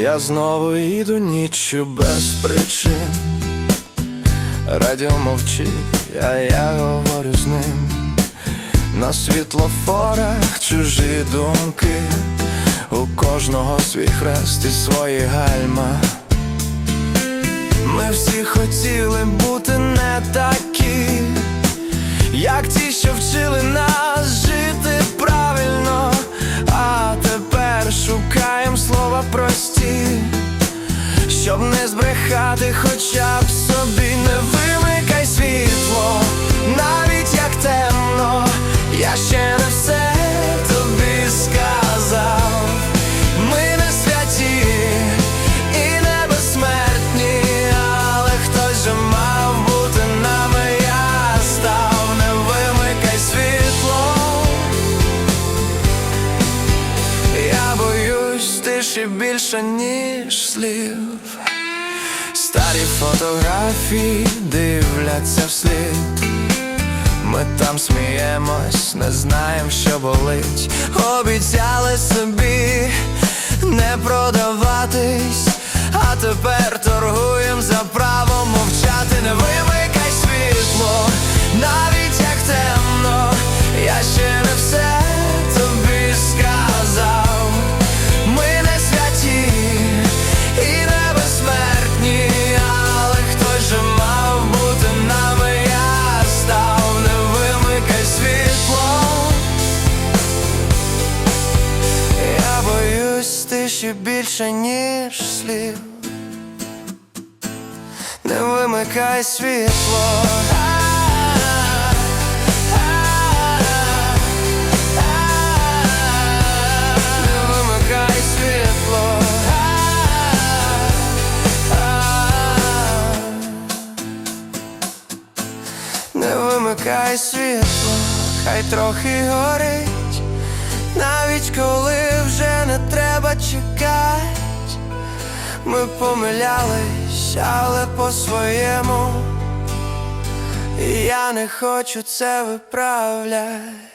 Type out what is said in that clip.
Я знову їду ніччю без причин. Радіо мовчить, а я говорю з ним. На світлофорах чужі думки, у кожного свій хрест і свої гальма. Ми всі хотіли бути не такі, як ті, що вчили не хоча б собі, не вимикай світло, навіть як темно, я ще не все тобі сказав. Ми не святі і не але хтось мав бути нами, я став, не вимикай світло. Я боюсь тиші більше, ніж слів. Старі фотографії дивляться вслід. Ми там сміємось, не знаємо, що болить. Обіцяли собі не продаватись, а тепер боюсь більше, ніж слів. Не вимикай світло. Не вимикай світло, хай трохи горить, Ми помилялись, але по-своєму. Я не хочу це виправлять.